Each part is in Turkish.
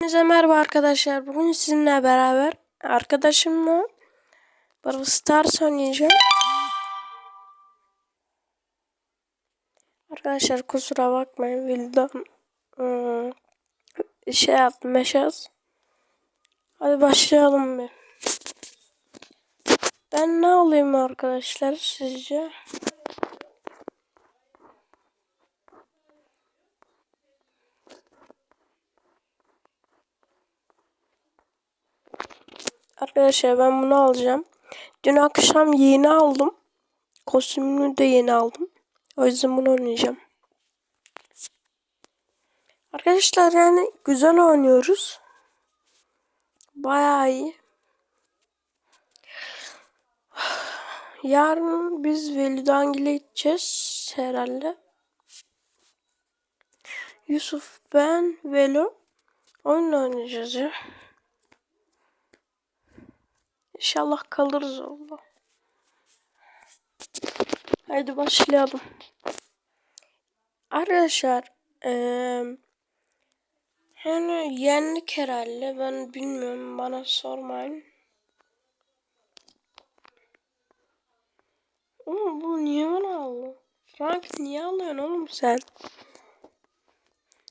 Hepinize merhaba arkadaşlar. Bugün sizinle beraber arkadaşımla Brawl Stars oynayacağım. Arkadaşlar kusura bakmayın. Vildan ıı, şey yaptım meşaz. Hadi başlayalım bir. Ben ne alayım arkadaşlar sizce? Arkadaşlar ben bunu alacağım. Dün akşam yeni aldım. Kostümünü de yeni aldım. O yüzden bunu oynayacağım. Arkadaşlar yani güzel oynuyoruz. Bayağı iyi. Yarın biz Velidangil'e gideceğiz herhalde. Yusuf, ben, Velo oyun oynayacağız ya. İnşallah kalırız Allah. Haydi başlayalım. Arkadaşlar eee yani yendik herhalde ben bilmiyorum bana sormayın. Oğlum bu niye bana aldı? Frank niye alıyorsun oğlum sen?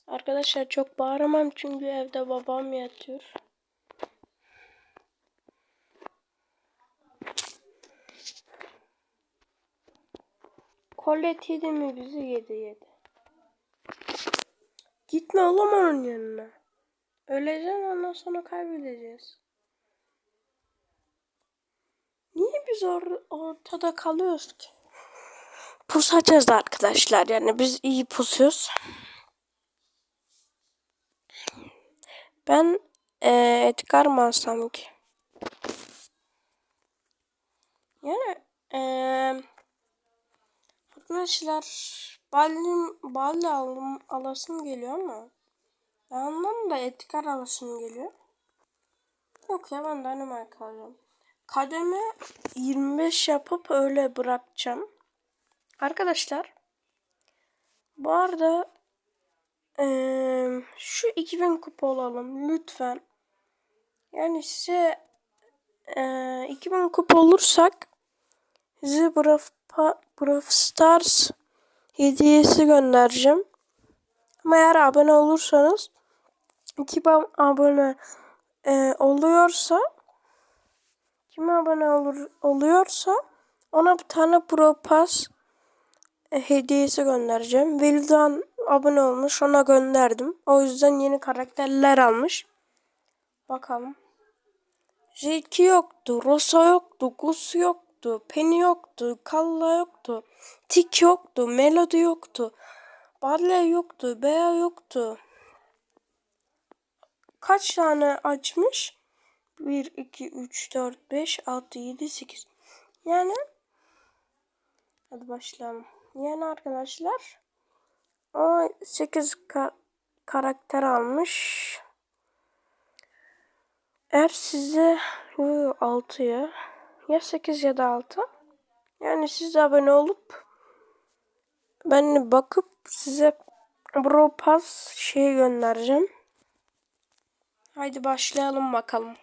Arkadaşlar çok bağıramam çünkü evde babam yatıyor. Colette yedi mi bizi yedi yedi. Gitme oğlum onun yanına. Öleceksin ondan sonra kaybedeceğiz. Niye biz or ortada kalıyoruz ki? Pusacağız arkadaşlar yani biz iyi pusuyoruz. Ben ee, Edgar mı alsam ki? Yani ee, Arkadaşlar ballim balli alım alasım geliyor ama yandan da etikar alasım geliyor. Yok ya ben Danimarka alacağım. Kademe 25 yapıp öyle bırakacağım. Arkadaşlar bu arada ee, şu 2000 kupa olalım lütfen. Yani size ee, 2000 kupa olursak size Brawl, Brawl Stars hediyesi göndereceğim. Ama eğer abone olursanız 2000 abone e, oluyorsa kim abone olur oluyorsa ona bir tane Pro Pass e, hediyesi göndereceğim. Vildan abone olmuş ona gönderdim. O yüzden yeni karakterler almış. Bakalım. Zeki yoktu, Rosa yoktu, Gus yoktu, Penny yoktu, Kalla yoktu, Tik yoktu, Melody yoktu, Barley yoktu, Bea yoktu. Kaç tane açmış? 1, 2, 3, 4, 5, 6, 7, 8. Yani hadi başlayalım. Yani arkadaşlar o 8 ka karakter almış. Eğer size 6 ya ya 8 ya da 6 yani siz de abone olup ben bakıp size Bro Pass şey göndereceğim. Haydi başlayalım bakalım.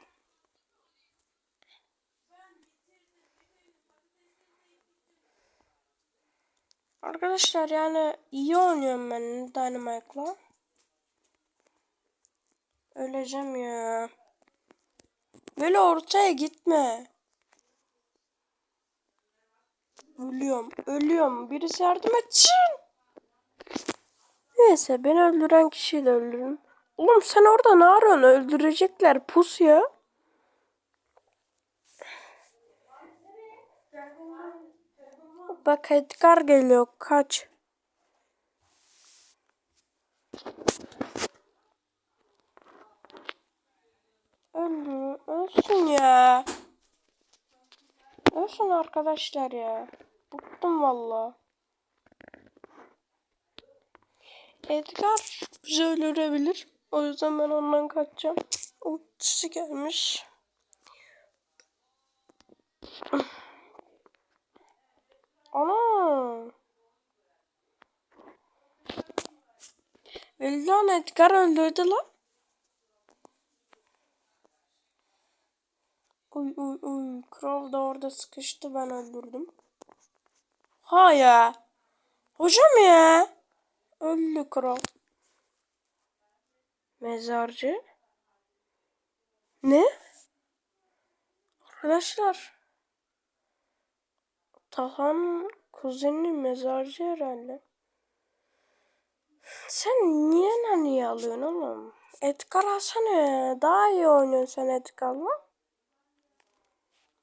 Arkadaşlar yani iyi oynuyorum ben Dynamite'la. Öleceğim ya. Böyle ortaya gitme. Ölüyorum. Ölüyorum. Birisi yardım etsin. Neyse beni öldüren kişiyi de öldürürüm. Oğlum sen orada ne arıyorsun? Öldürecekler. Pus ya. Bak Edgar geliyor. Kaç. Öldü. Ölsün ya. Ölsün arkadaşlar ya. Korktum valla. Edgar bizi öldürebilir. O yüzden ben ondan kaçacağım. O kişi gelmiş. Ana. Vildan Edgar öldürdü lan. Uy uy uy. Crow da orada sıkıştı ben öldürdüm. Ha ya. Hocam ya. Öldü Crow. Mezarcı. Ne? Arkadaşlar. Tahan kuzeni mezarcı herhalde. Sen niye Nani'yi alıyorsun oğlum? Edgar alsana. Daha iyi oynuyorsun sen Edgar'la.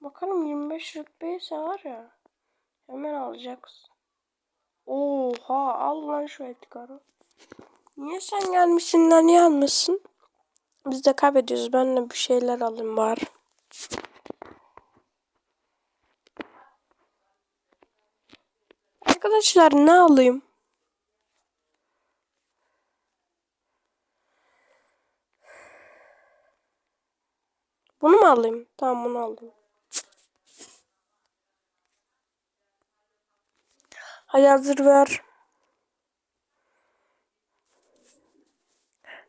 Bakalım 25 rütbeyse var ya. Hemen alacaksın. Oha al lan şu Edgar'ı. Niye sen gelmişsin Nani almışsın? Biz de kaybediyoruz. Ben de bir şeyler alayım var. Arkadaşlar ne alayım? Bunu mu alayım? Tamam bunu alayım. Hadi hazır ver.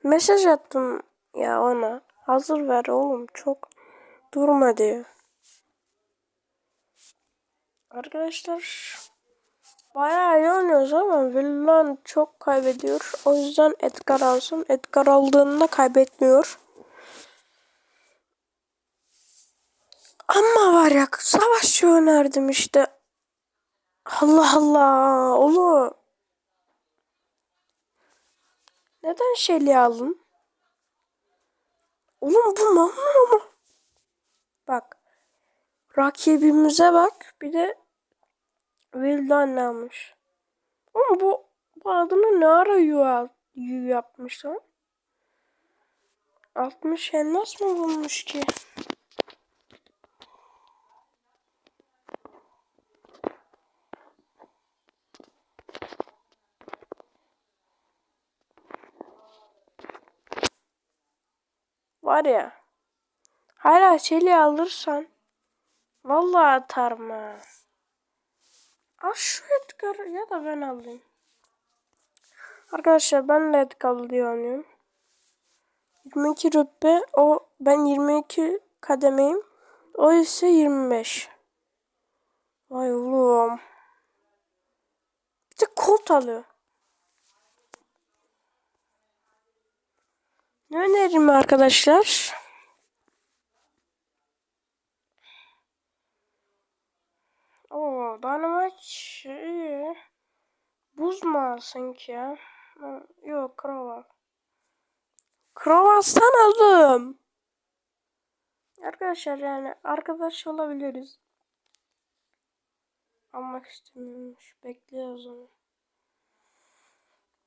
Mesaj attım ya ona. Hazır ver oğlum çok durma diyor. Arkadaşlar bayağı iyi oynuyoruz ama Villan çok kaybediyor. O yüzden Edgar alsın. Edgar aldığında kaybetmiyor. Ama var ya savaşçı önerdim işte. Allah Allah oğlum. Neden Shelly aldın? Oğlum bu mal mı? Bak. Rakibimize bak. Bir de Vildan almış. Ama bu, bu adını ne ara yu, yu yapmış lan? 60 elmas mı bulmuş ki? Var ya. Hala Shelly alırsan vallahi atarım ha. Al şu Edgar ya da ben alayım. Arkadaşlar ben de Edgar diye oynuyorum. 22 rütbe o ben 22 kademeyim. O ise 25. Vay oğlum. Bir de kolt alıyor. Ne önerim arkadaşlar? Oo, Dynamite iyi. Buz mu alsın ki ya? Yok. Krova alsan aldım. Arkadaşlar yani arkadaş olabiliriz. Almak istemiyormuş. Bekliyor o zaman.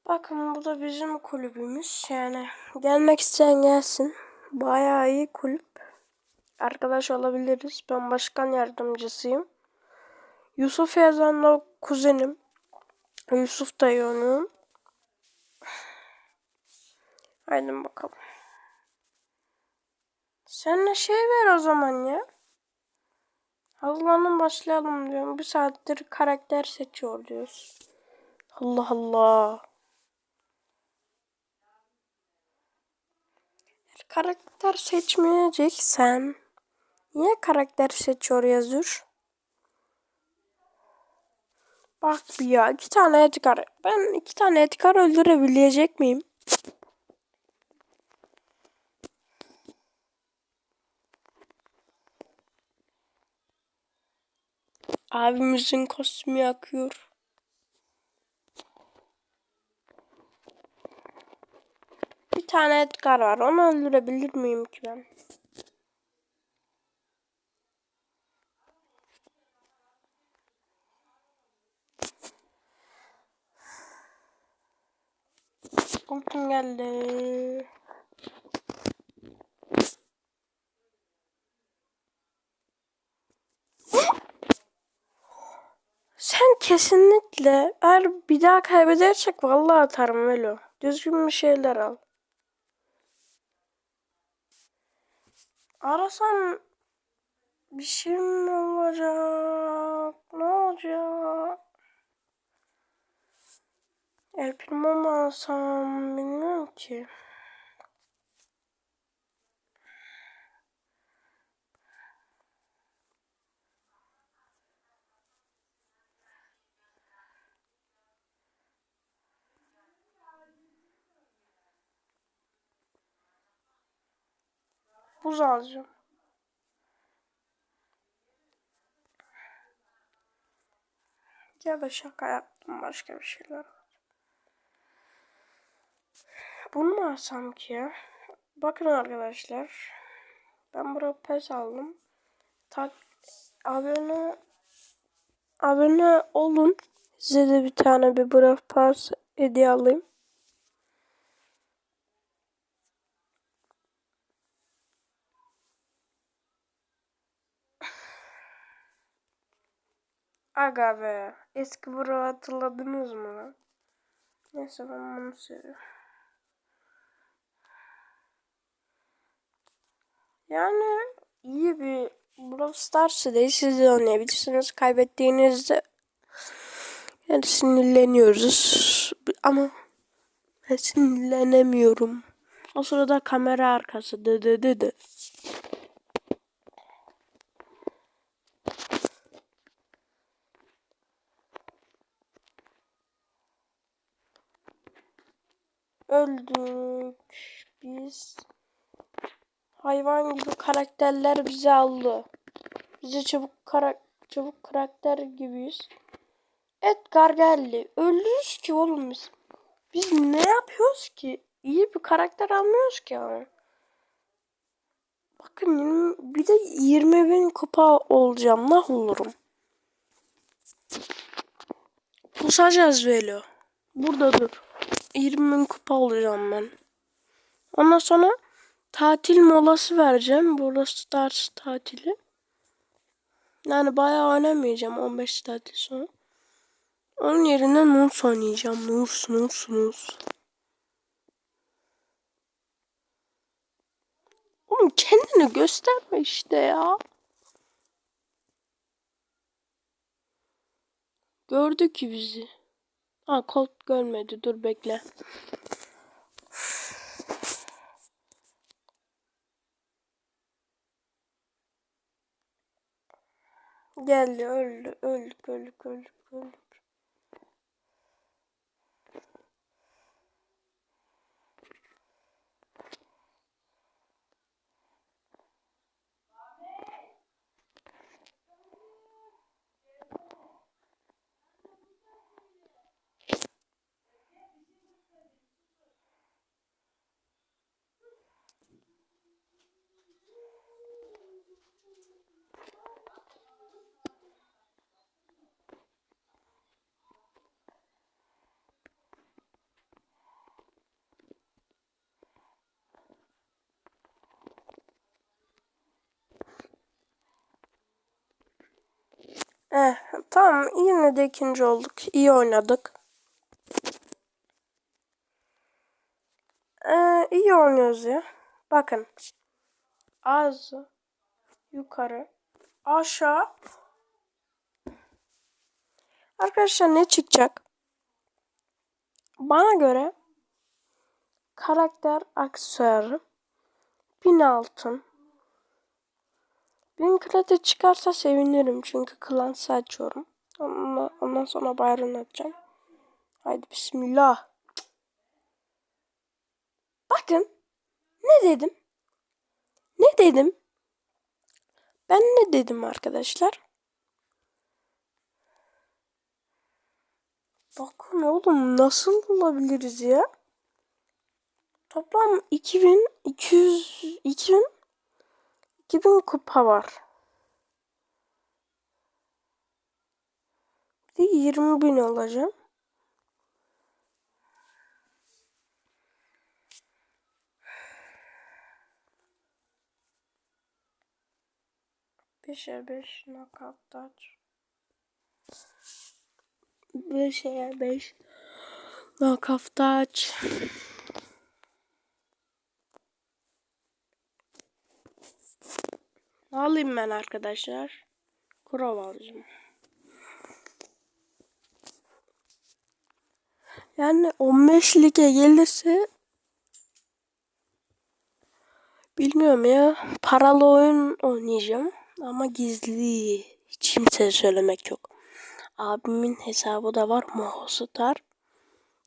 Bakın bu da bizim kulübümüz. Yani gelmek isteyen gelsin. Bayağı iyi kulüp. Arkadaş olabiliriz. Ben başkan yardımcısıyım. Yusuf Yazan'la kuzenim. Yusuf da oynuyorum. Haydi bakalım. Sen şey ver o zaman ya. Hazırlanın başlayalım diyorum. Bir saattir karakter seçiyor diyoruz. Allah Allah. Karakter seçmeyeceksen niye karakter seçiyor yazıyor? Bak bir ya iki tane Edgar. Ben iki tane Edgar öldürebilecek miyim? Abimizin kostümü yakıyor. Tane Edgar var. Onu öldürebilir miyim ki ben? Ultim geldi. Sen kesinlikle eğer bir daha kaybedersek vallahi atarım Velo. Düzgün bir şeyler al. Arasam bir şey mi olacak? Ne olacak? El Primo mu alsam bilmiyorum ki. Buz alacağım. Ya da şaka yaptım başka bir şeyler. Bunu mu alsam ki ya? Bakın arkadaşlar. Ben buraya pes aldım. Tak abone abone olun. Size de bir tane bir Brawl Pass hediye alayım. Aga be. Eski Brawl hatırladınız mı lan? Neyse ben bunu seviyorum. Yani iyi bir Brawl Stars'ı değil siz de oynayabilirsiniz. Kaybettiğinizde yani sinirleniyoruz. Ama ben sinirlenemiyorum. O sırada kamera arkası dı dı Öldük biz. Hayvan gibi karakterler bizi aldı. Bize çabuk karak çabuk karakter gibiyiz. Edgar geldi. Öldürürüz ki oğlum biz. Biz ne yapıyoruz ki? İyi bir karakter almıyoruz ki yani. Bakın 20, bir de 20 bin kupa olacağım. Ne olurum? Pusacağız Velo. Burada dur. 20 bin kupa olacağım ben. Ondan sonra tatil molası vereceğim. Burada Stars tatili. Yani bayağı oynamayacağım 15 tatil sonra. Onun yerine Nurs oynayacağım. Nurs, Nurs, Nurs. Oğlum kendini gösterme işte ya. Gördü ki bizi. Ha Colt görmedi. Dur bekle. Geldi öldü öldük öldük öldük öldük. Eh, tamam yine de ikinci olduk. İyi oynadık. Ee, iyi oynuyoruz ya. Bakın. Ağzı yukarı aşağı. Arkadaşlar ne çıkacak? Bana göre karakter aksesuarı bin altın kredi çıkarsa sevinirim çünkü klansı açıyorum. Ondan, ondan sonra Byron atacağım. Haydi bismillah. Bakın ne dedim? Ne dedim? Ben ne dedim arkadaşlar? Bakın oğlum nasıl bulabiliriz ya? Toplam 2200 2000 2000 kupa var. Bir de 20 bin alacağım. Beşer beş knockout touch. Beşer beş knockout. Alayım ben arkadaşlar? Kurov alacağım. Yani 15 lige gelirse bilmiyorum ya paralı oyun oynayacağım ama gizli hiç kimseye söylemek yok. Abimin hesabı da var Mohostar.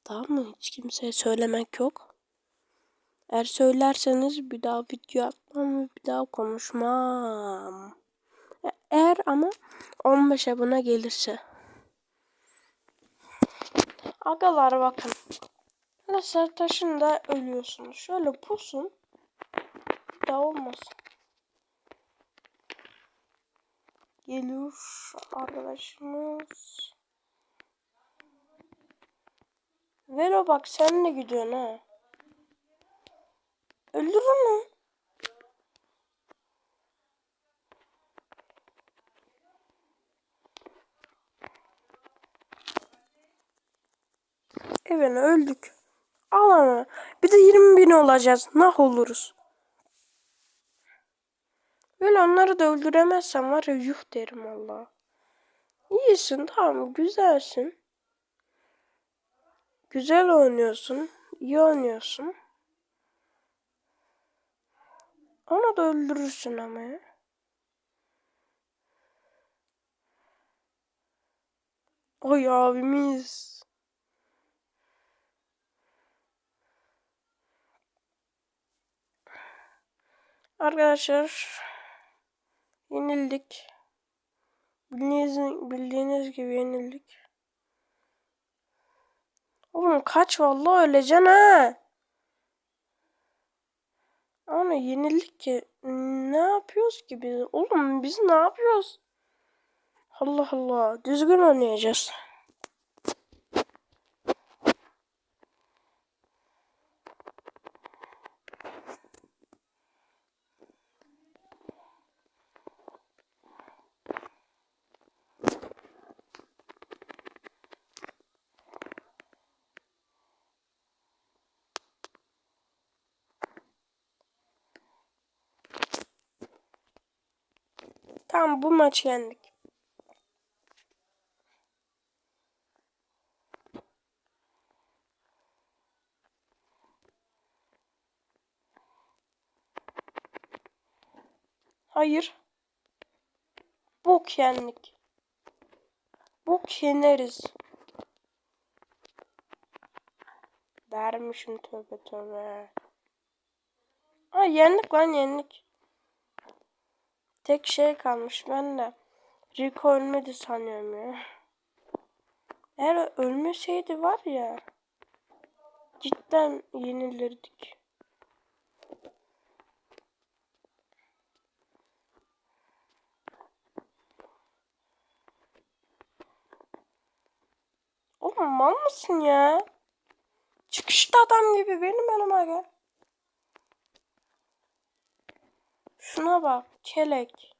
Tamam mı? Hiç kimseye söylemek yok. Eğer söylerseniz bir daha video atmam Bir daha konuşmam. E- Eğer ama 15 abone gelirse. Agalar bakın. Mesela taşında ölüyorsunuz. Şöyle pusun. Bir daha olmasın. Geliyor arkadaşımız. Vero bak sen de gidiyorsun ha. Öldür onu. Evet öldük. Al ama. Bir de 20 bin olacağız. Nah oluruz. Böyle onları da öldüremezsem var ya yuh derim Allah. İyisin tamam güzelsin. Güzel oynuyorsun. iyi oynuyorsun. Onu da öldürürsün ama ya. Oy abimiz. Arkadaşlar yenildik. Bildiğiniz, bildiğiniz gibi yenildik. Oğlum kaç vallahi öleceksin ha. Ama yenildik ki. Ne yapıyoruz ki biz? Oğlum biz ne yapıyoruz? Allah Allah. Düzgün oynayacağız. Tamam bu maçı yendik. Hayır. Bok yendik. Bok yeneriz. Dermişim tövbe tövbe. Aa yendik lan yendik. Tek şey kalmış ben de. Rico ölmedi sanıyorum ya. Eğer ölmeseydi var ya. Cidden yenilirdik. Oğlum mal mısın ya? Çıkışta adam gibi benim önüme gel. Şuna bak kelek.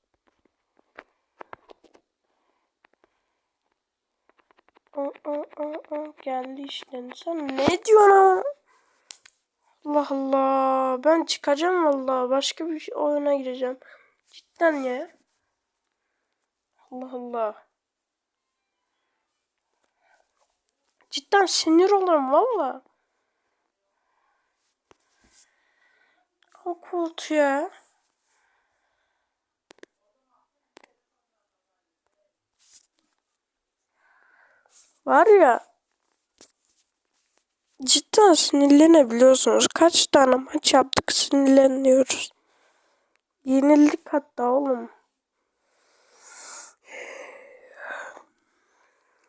Aa, aa, aa, geldi işte. Sen ne diyorsun? Allah Allah. Ben çıkacağım vallahi. Başka bir şey- oyuna gireceğim. Cidden ya. Allah Allah. Cidden sinir olurum valla. O koltuğa. Var ya. Cidden sinirlenebiliyorsunuz. Kaç tane maç yaptık sinirleniyoruz. Yenildik hatta oğlum.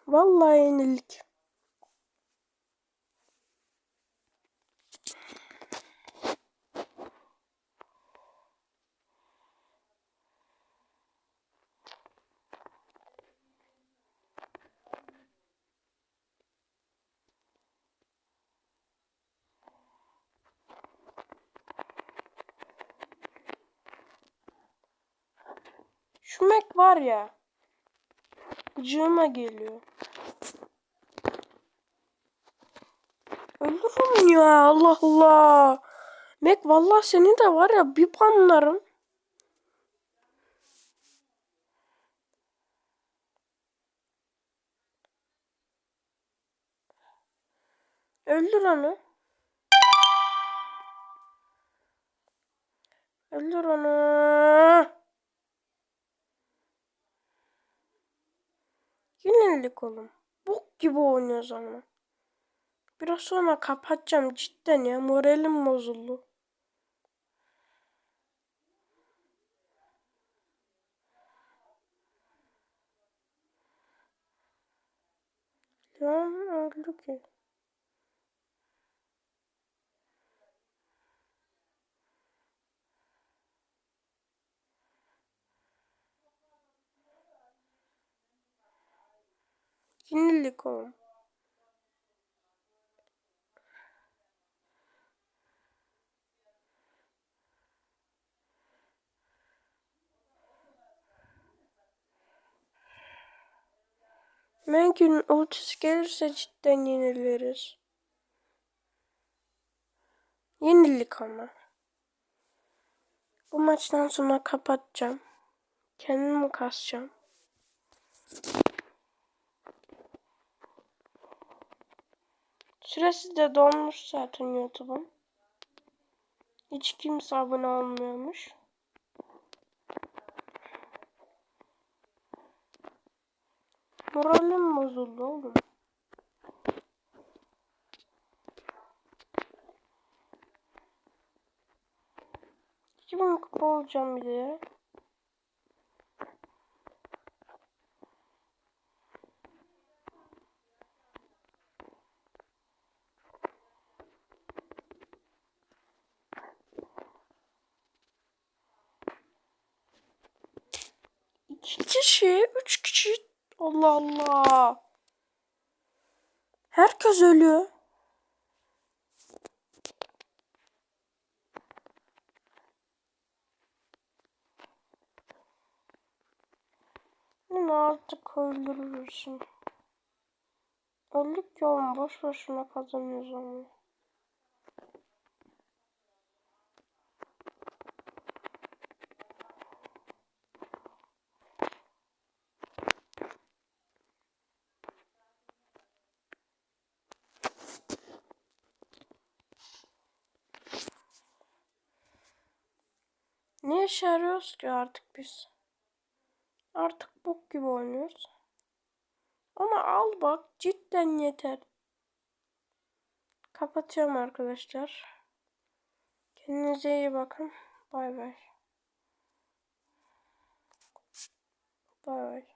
Vallahi yenildik. Şu Mac var ya. Gıcığıma geliyor. Öldürürüm ya Allah Allah. Mac vallahi seni de var ya bir panlarım. Öldür onu. Öldür onu. yönelik oğlum. Bok gibi oynuyoruz ama. Biraz sonra kapatacağım cidden ya. Moralim bozuldu. Lan öldü ki. Yenilik o. Mümkün ultisi gelirse cidden yeniliriz. Yenilik ama. Bu maçtan sonra kapatacağım. Kendimi kasacağım. Süresi de dolmuş zaten YouTube'un. Hiç kimse abone olmuyormuş. Moralim bozuldu oğlum. Bin kupa olacağım bir de ya. İki kişi, üç kişi. Allah Allah. Herkes ölüyor. Beni artık öldürürsün. Öldük ki oğlum boş boşuna kazanıyoruz ama. Ne işe ki artık biz? Artık bok gibi oynuyoruz. Ama al bak cidden yeter. Kapatıyorum arkadaşlar. Kendinize iyi bakın. Bay bay. Bay bay.